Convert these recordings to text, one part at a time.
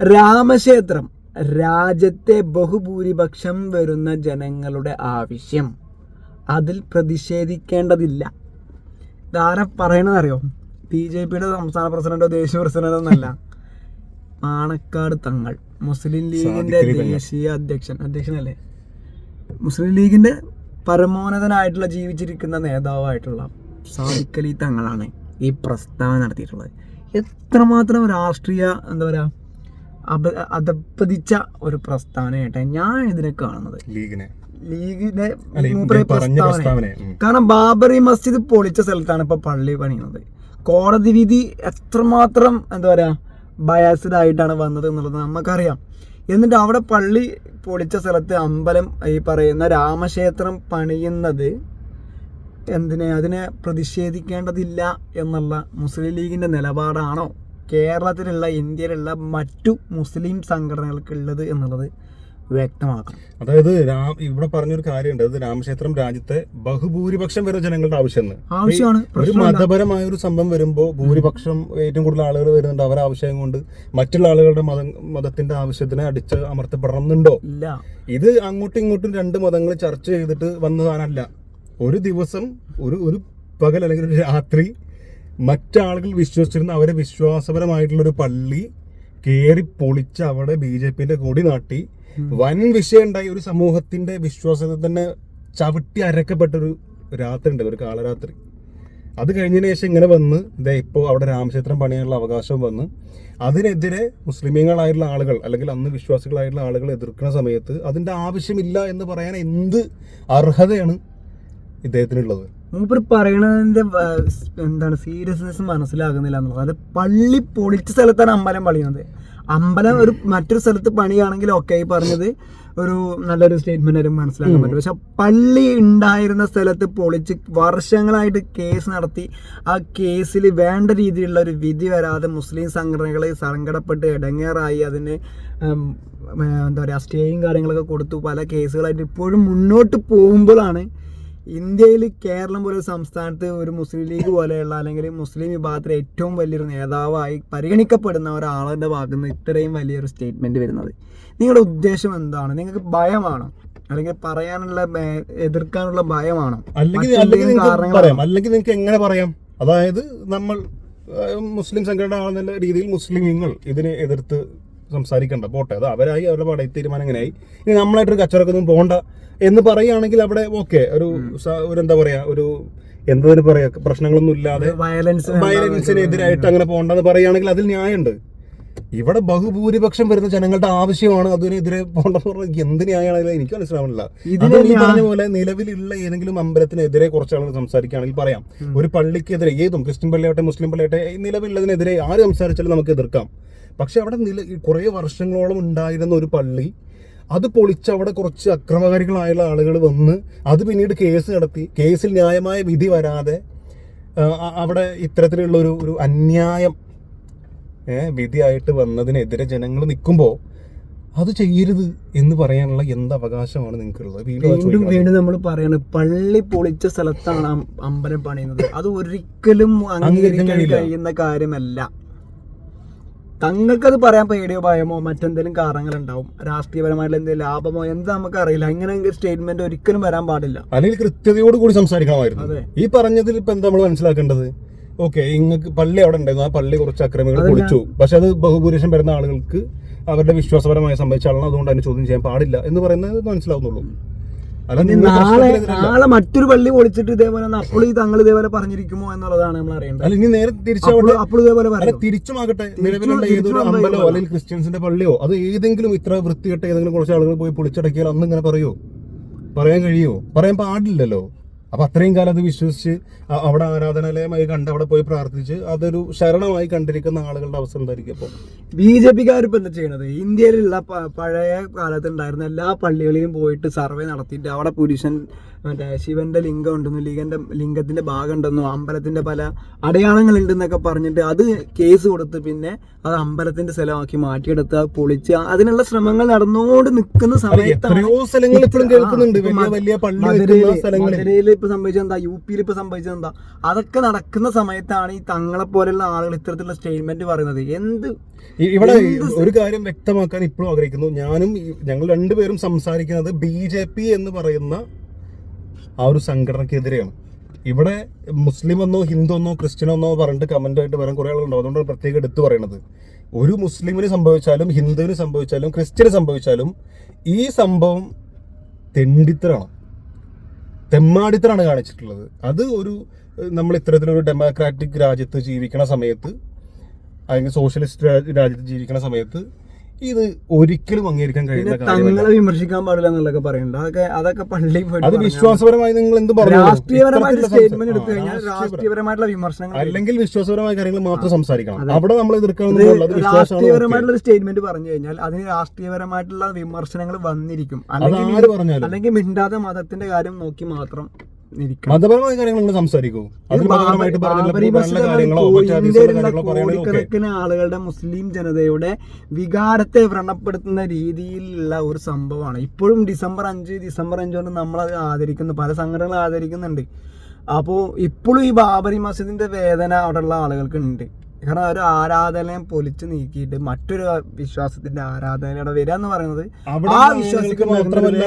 രാമക്ഷേത്രം രാജ്യത്തെ ബഹുഭൂരിപക്ഷം വരുന്ന ജനങ്ങളുടെ ആവശ്യം. അതിൽ പ്രതിഷേധിക്കേണ്ടതില്ല. ഇതാരാ പറയണതറിയോ? ബി ജെ പിയുടെ സംസ്ഥാന പ്രസിഡന്റോ ദേശീയ പ്രസിഡന്റോ എന്നല്ല മാണക്കാട് തങ്ങൾ മുസ്ലിം ലീഗിന്റെ ദേശീയ അധ്യക്ഷൻ അധ്യക്ഷനല്ലേ? മുസ്ലിം ലീഗിന്റെ പരമോന്നതനായിട്ടുള്ള ജീവിച്ചിരിക്കുന്ന നേതാവായിട്ടുള്ള സാദിഖലി തങ്ങളാണ് ഈ പ്രസ്താവന നടത്തിയിട്ടുള്ളത്. എത്രമാത്രം രാഷ്ട്രീയ എന്താ പറയാ അപ അധപ്പതിച്ച ഒരു പ്രസ്താവനയായിട്ടെ ഞാൻ ഇതിനെ കാണുന്നത്. ലീഗിനെ. ലീഗിന്റെ പ്രസ്താവന കാരണം ബാബറി മസ്ജിദ് പൊളിച്ച സ്ഥലത്താണ് ഇപ്പൊ പള്ളി പണിയുന്നത്. കോടതി വിധി എത്രമാത്രം എന്താ പറയാ ബയാസ്ഡ് ആയിട്ടാണ് വന്നത് എന്നുള്ളത് നമുക്കറിയാം. എന്നിട്ട് അവിടെ പള്ളി പൊളിച്ച സ്ഥലത്ത് അമ്പലം ഈ പറയുന്ന രാമക്ഷേത്രം പണിയുന്നത് എന്തിനെ? അതിനെ പ്രതിഷേധിക്കേണ്ടതില്ല എന്നുള്ള മുസ്ലിം ലീഗിന്റെ നിലപാടാണോ? കേരളത്തിലുള്ള ഇന്ത്യയിലുള്ള മറ്റു മുസ്ലിം സംഘടനകൾക്കുള്ളത് എന്നുള്ളത് വ്യക്തമാക്കണം. അതായത് രാം ഇവിടെ പറഞ്ഞൊരു കാര്യമുണ്ട്. അത് രാമക്ഷേത്രം രാജ്യത്തെ ബഹുഭൂരിപക്ഷം വരുന്ന ജനങ്ങളുടെ ആവശ്യമാണ്. ആവശ്യമാണ്. ഒരു മതപരമായ ഒരു സംഭവം വരുമ്പോൾ ഭൂരിപക്ഷം ഏറ്റവും കൂടുതൽ ആളുകൾ വരുന്നുണ്ട്. അവരുടെ ആവശ്യം കൊണ്ട് മറ്റുള്ള ആളുകളുടെ മത മതത്തിന്റെ ആവശ്യത്തിനെ അടിച്ച് അമർത്തപ്പെടണമെന്നുണ്ടോ ഇല്ല. ഇത് അങ്ങോട്ടും ഇങ്ങോട്ടും രണ്ട് മതങ്ങൾ ചർച്ച ചെയ്തിട്ട് വന്നതാണല്ല ഒരു ദിവസം ഒരു ഒരു പകൽ അല്ലെങ്കിൽ ഒരു രാത്രി മറ്റാളുകൾ വിശ്വസിച്ചിരുന്ന അവരെ വിശ്വാസപരമായിട്ടുള്ളൊരു പള്ളി കയറി പൊളിച്ച് അവിടെ ബി ജെ പിന്റെ കൊടി നാട്ടി. വൻ വിഷയം ഉണ്ടായി ഒരു സമൂഹത്തിന്റെ വിശ്വാസത്തെ തന്നെ ചവിട്ടി അരക്കപ്പെട്ടൊരു രാത്രി ഉണ്ട് ഒരു കാളരാത്രി. അത് കഴിഞ്ഞതിന് ശേഷം ഇങ്ങനെ വന്ന് ഇതേ ഇപ്പോൾ അവിടെ രാമക്ഷേത്രം പണിയാനുള്ള അവകാശം വന്ന് അതിനെതിരെ മുസ്ലിമീങ്ങളായിട്ടുള്ള ആളുകൾ അല്ലെങ്കിൽ അന്ന് വിശ്വാസികളായിട്ടുള്ള ആളുകൾ എതിർക്കുന്ന സമയത്ത് അതിന്റെ ആവശ്യമില്ല എന്ന് പറയാൻ എന്ത് അർഹതയാണ് ഇദ്ദേഹത്തിനുള്ളത്? മൂപ്പർ പറയണതിന്റെ എന്താണ് സീരിയസ്നെസ് മനസ്സിലാകുന്നില്ല എന്നുള്ളത്. അത് പള്ളി പൊളിച്ച സ്ഥലത്താണ് അമ്പലം പണിയുന്നത് അമ്പലം ഒരു മറ്റൊരു സ്ഥലത്ത് പണിയാണെങ്കിൽ ഓക്കെ ഈ പറഞ്ഞത് ഒരു നല്ലൊരു സ്റ്റേറ്റ്മെന്റ് ആയിട്ട് മനസ്സിലാക്കാൻ പറ്റും. പക്ഷെ പള്ളി ഉണ്ടായിരുന്ന സ്ഥലത്ത് പൊളിച്ച് വർഷങ്ങളായിട്ട് കേസ് നടത്തി ആ കേസിൽ വേണ്ട രീതിയിലുള്ള ഒരു വിധി വരാതെ മുസ്ലിം സംഘടനകൾ സങ്കടപ്പെട്ട് ഇടങ്ങേറായി അതിന് എന്താ പറയുക സ്റ്റേയും കാര്യങ്ങളൊക്കെ കൊടുത്തു. പല കേസുകളായിട്ട് ഇപ്പോഴും മുന്നോട്ട് പോകുമ്പോഴാണ് ഇന്ത്യയിൽ കേരളം പോലെ ഒരു സംസ്ഥാനത്ത് ഒരു മുസ്ലിം ലീഗ് പോലെയുള്ള അല്ലെങ്കിൽ മുസ്ലിം വിഭാഗത്തിലെ ഏറ്റവും വലിയൊരു നേതാവായി പരിഗണിക്കപ്പെടുന്ന ഒരാളുടെ ഭാഗത്ത് നിന്ന് ഇത്രയും വലിയൊരു സ്റ്റേറ്റ്മെന്റ് വരുന്നത്. നിങ്ങളുടെ ഉദ്ദേശം എന്താണ്? നിങ്ങൾക്ക് ഭയമാണോ? അല്ലെങ്കിൽ പറയാനുള്ള എതിർക്കാനുള്ള ഭയമാണോ? അല്ലെങ്കിൽ നിങ്ങൾക്ക് അല്ലെങ്കിൽ നിങ്ങൾക്ക് എങ്ങനെ പറയാം? അതായത് നമ്മൾ മുസ്ലിം സംഘടന ആണെന്നുള്ള രീതിയിൽ മുസ്ലിം ഇതിനെ എതിർത്ത് സംസാരിക്കണ്ട. പോട്ടെ അത് അവരായി അവരുടെ പാടെ തീരുമാനം എങ്ങനെയായി ഇനി നമ്മളായിട്ടൊരു കച്ചവടക്കൊന്നും പോകണ്ട എന്ന് പറയുകയാണെങ്കിൽ അവിടെ ഓക്കെ ഒരു ഒരു എന്താ പറയാ ഒരു എന്തതിന് പറയാ പ്രശ്നങ്ങളൊന്നും ഇല്ലാതെ വയലൻസ് വയലൻസിനെതിരായിട്ട് അങ്ങനെ പോകണ്ടെന്ന് പറയുകയാണെങ്കിൽ അതിൽ ന്യായമുണ്ട്. ഇവിടെ ബഹുഭൂരിപക്ഷം വരുന്ന ജനങ്ങളുടെ ആവശ്യമാണ് അതിനെതിരെ പോകണ്ടെന്ന് പറഞ്ഞാൽ എന്ത് ന്യായമാണെങ്കിലും എനിക്ക് മനസ്സിലാവുന്നില്ല. ഇതിന് ഈ പറഞ്ഞ പോലെ നിലവിലുള്ള ഏതെങ്കിലും അമ്പലത്തിനെതിരെ കുറച്ച് ആളുകൾ സംസാരിക്കുകയാണെങ്കിൽ പറയാം. ഒരു പള്ളിക്കെതിരെ ഏതും ക്രിസ്ത്യൻ പള്ളിയാവട്ടെ മുസ്ലിം പള്ളിയാവട്ടെ നിലവിലുള്ളതിനെതിരെ ആര് സംസാരിച്ചാലും നമുക്ക് എതിർക്കാം. പക്ഷെ അവിടെ നില കുറേ വർഷങ്ങളോളം ഉണ്ടായിരുന്ന ഒരു പള്ളി അത് പൊളിച്ച് അവിടെ കുറച്ച് അക്രമകാരികളായുള്ള ആളുകൾ വന്ന് അത് പിന്നീട് കേസ് നടത്തി. കേസിൽ ന്യായമായ വിധി വരാതെ അവിടെ ഇത്തരത്തിലുള്ള ഒരു ഒരു അന്യായം വിധിയായിട്ട് വന്നതിനെതിരെ ജനങ്ങൾ നിൽക്കുമ്പോൾ അത് ചെയ്യരുത് എന്ന് പറയാനുള്ള എന്ത് അവകാശമാണ് നിങ്ങൾക്കുള്ളത്? വീണ്ടും വീണ്ടും വീണ്ടും നമ്മൾ പറയുന്നത് പള്ളി പൊളിച്ച സ്ഥലത്താണ് അമ്പലം പണിയുന്നത്. അത് ഒരിക്കലും അംഗീകരിക്കാൻ കഴിയുന്ന കാര്യമല്ല. തങ്ങൾക്കത് പറയാൻ പേടിയോ ഭയമോ മറ്റെന്തെങ്കിലും കാരണങ്ങളുണ്ടാവും? രാഷ്ട്രീയപരമായിട്ടുള്ള എന്തെങ്കിലും ലാഭമോ എന്താ നമുക്ക് അറിയില്ല ഇങ്ങനെ സ്റ്റേറ്റ്മെന്റ് ഒരിക്കലും വരാൻ പാടില്ല. അല്ലെങ്കിൽ കൃത്യതയോട് കൂടി സംസാരിക്കണമായിരുന്നു. ഈ പറഞ്ഞതിൽ ഇപ്പൊ എന്താ നമ്മൾ മനസ്സിലാക്കേണ്ടത്? ഓക്കെ ഇങ്ങക്ക് പള്ളി അവിടെ ഉണ്ടായിരുന്നു. ആ പള്ളി കുറച്ച് അക്രമികൾ. പൊളിച്ചു. പക്ഷെ അത് ബഹുഭൂരിഷം വരുന്ന ആളുകൾക്ക് അവരുടെ വിശ്വാസപരമായ സംഭവിച്ച അതുകൊണ്ട് അതിനെ ചോദ്യം ചെയ്യാൻ പാടില്ല എന്ന് പറയുന്നത് മനസ്സിലാവുന്നുള്ളൂ. നാളെ. നാളെ മറ്റൊരു പള്ളി പൊളിച്ചിട്ട് ഇതേപോലെ അപ്പോൾ ഈ തങ്ങൾ ഇതേപോലെ പറഞ്ഞിരിക്കുമോ എന്നുള്ളതാണ് നമ്മൾ അറിയേണ്ടത്. അല്ല ഇനി നേരെ തിരിച്ചാവട്ടെ അപ്പോൾ ഇതേപോലെ അല്ല പറയും. തിരിച്ചുമാകട്ടെ നിലവിലുള്ള ഏതൊരു അമ്പലോ. അല്ലെങ്കിൽ ക്രിസ്ത്യൻസിന്റെ പള്ളിയോ അത് ഏതെങ്കിലും ഇത്ര വൃത്തികെട്ട ഏതെങ്കിലും കുറച്ച് ആളുകൾ പോയി പൊളിച്ചടക്കിയാൽ അന്ന് ഇങ്ങനെ പറയോ? പറയാൻ കഴിയോ? പറയാൻ പാടില്ലല്ലോ. അപ്പൊ അത്രയും കാലം അത് വിശ്വസിച്ച് അവിടെ ആരാധനാലയമായി കണ്ട് അവിടെ പോയി പ്രാർത്ഥിച്ച് അതൊരു ശരണമായി കണ്ടിരിക്കുന്ന ആളുകളുടെ അവസ്ഥ എന്തായിരിക്കും അപ്പോൾ ബി ജെ പിക്കാരിപ്പോൾ എന്താ ചെയ്യണത്? ഇന്ത്യയിലുള്ള പഴയ കാലത്ത് ഉണ്ടായിരുന്ന എല്ലാ പള്ളികളിലും പോയിട്ട് സർവേ നടത്തിയിട്ട് അവിടെ പുരുഷൻ മറ്റേ ശിവന്റെ ലിംഗം ഉണ്ടെന്നും ലിംഗന്റെ ലിംഗത്തിന്റെ ഭാഗം ഉണ്ടെന്നും അമ്പലത്തിന്റെ പല അടയാളങ്ങൾ ഉണ്ടെന്നൊക്കെ പറഞ്ഞിട്ട് അത് കേസ് കൊടുത്ത് പിന്നെ അത് അമ്പലത്തിന്റെ സ്ഥലമാക്കി മാറ്റിയെടുത്ത് പൊളിച്ച് അതിനുള്ള ശ്രമങ്ങൾ നടന്നുകൊണ്ട് നിൽക്കുന്ന സമയത്താണ് കേൾക്കുന്നുണ്ട്. ഇപ്പൊ സംഭവിച്ചത് എന്താ? യു പിയിൽ ഇപ്പൊ സംഭവിച്ചത് എന്താ? അതൊക്കെ നടക്കുന്ന സമയത്താണ് ഈ തങ്ങളെ പോലെയുള്ള ആളുകൾ ഇത്തരത്തിലുള്ള സ്റ്റേറ്റ്മെന്റ് പറയുന്നത്. എന്ത് ഇവിടെ ഒരു കാര്യം വ്യക്തമാക്കാൻ ഇപ്പോഴും ആഗ്രഹിക്കുന്നു. ഞാനും ഞങ്ങൾ രണ്ടുപേരും സംസാരിക്കുന്നത് ബി ജെ പി എന്ന് പറയുന്ന ആ ഒരു സംഘടനക്കെതിരെയാണ്. ഇവിടെ മുസ്ലിം എന്നോ ഹിന്ദു എന്നോ ക്രിസ്ത്യൻ എന്നോ പറഞ്ഞിട്ട് കമന്റ് ആയിട്ട് വരാൻ കുറേ ആളുണ്ടാവും അതുകൊണ്ടാണ് പ്രത്യേകം എടുത്തു പറയുന്നത് ഒരു മുസ്ലിമിന് സംഭവിച്ചാലും ഹിന്ദുവിന് സംഭവിച്ചാലും ക്രിസ്ത്യന് സംഭവിച്ചാലും ഈ സംഭവം തെണ്ടിത്തരാണ്. തെമ്മാടിത്തരാണ് കാണിച്ചിട്ടുള്ളത്. അത് ഒരു നമ്മൾ ഇത്തരത്തിലൊരു ഡെമോക്രാറ്റിക് രാജ്യത്ത് ജീവിക്കണ സമയത്ത് അല്ലെങ്കിൽ സോഷ്യലിസ്റ്റ് രാജ്യത്ത് ജീവിക്കണ സമയത്ത് ഇത് ഒരിക്കലും അംഗീകരിക്കാൻ കഴിയില്ല തങ്ങളെ വിമർശിക്കാൻ പാടില്ല എന്നുള്ളതൊക്കെ പറയുന്നുണ്ട്. അതൊക്കെ അതൊക്കെ പള്ളി അത് വിശ്വാസപരമായി നിങ്ങൾ എന്ത് പറഞ്ഞു രാഷ്ട്രീയപരമായിട്ട് സ്റ്റേറ്റ്മെന്റ് എടുത്തു കഴിഞ്ഞാൽ രാഷ്ട്രീയപരം. രാഷ്ട്രീയപരമായിട്ടുള്ള വിമർശനങ്ങൾ അല്ലെങ്കിൽ വിശ്വാസപരമായ കാര്യങ്ങൾ മാത്രം സംസാരിക്കണം. അവിടെ നമ്മൾ. രാഷ്ട്രീയപരമായിട്ടുള്ള സ്റ്റേറ്റ്മെന്റ് പറഞ്ഞു കഴിഞ്ഞാൽ അതിന് രാഷ്ട്രീയപരമായിട്ടുള്ള വിമർശനങ്ങൾ വന്നിരിക്കും. അല്ലെങ്കിൽ അല്ലെങ്കിൽ മിണ്ടാതെ മതത്തിന്റെ കാര്യം നോക്കി മാത്രം മതപരമായ കാര്യങ്ങൾ നിങ്ങൾ സംസാരിക്കൂ കോടിക്കണക്കിന് ആളുകളുടെ മുസ്ലിം ജനതയുടെ വികാരത്തെ വ്രണപ്പെടുത്തുന്ന രീതിയിലുള്ള ഒരു സംഭവമാണ്. ഇപ്പോഴും ഡിസംബർ അഞ്ച് ഡിസംബർ അഞ്ച് കൊണ്ട് നമ്മളത് ആദരിക്കുന്നു. പല സംഘടനകൾ ആദരിക്കുന്നുണ്ട്. അപ്പോൾ ഇപ്പോഴും ഈ ബാബരി മസ്ജിദിന്റെ വേദന അവിടെയുള്ള ആളുകൾക്ക് ഉണ്ട്. കാരണം ഒരു ആരാധനയെ പൊലിച്ചു നീക്കിയിട്ട് മറ്റൊരു വിശ്വാസത്തിന്റെ ആരാധനയുടെ വരിക എന്ന് പറയുന്നത് ആ വിശ്വാസിക്ക് മാത്രമല്ല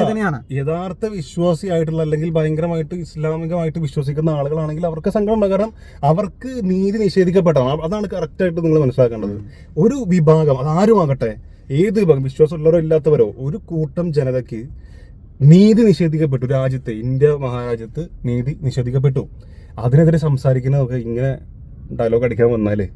യഥാർത്ഥ വിശ്വാസിയായിട്ടുള്ള അല്ലെങ്കിൽ ഭയങ്കരമായിട്ട് ഇസ്ലാമികമായിട്ട് വിശ്വസിക്കുന്ന ആളുകളാണെങ്കിൽ അവർക്ക് സങ്കടം. കാരണം അവർക്ക് നീതി നിഷേധിക്കപ്പെട്ടതാണ് അതാണ് കറക്റ്റ് ആയിട്ട് നിങ്ങൾ മനസ്സിലാക്കേണ്ടത്. ഒരു വിഭാഗം ആരുമാകട്ടെ ഏത് വിഭാഗം വിശ്വാസമുള്ളവരോ ഇല്ലാത്തവരോ ഒരു കൂട്ടം ജനതയ്ക്ക് നീതി നിഷേധിക്കപ്പെട്ടു. രാജ്യത്തെ ഇന്ത്യ മഹാരാജ്യത്ത് നീതി നിഷേധിക്കപ്പെട്ടു. അതിനെതിരെ സംസാരിക്കുന്നതൊക്കെ ഇങ്ങനെ ഡയലോഗ് അടിക്കാൻ വന്നാലേ.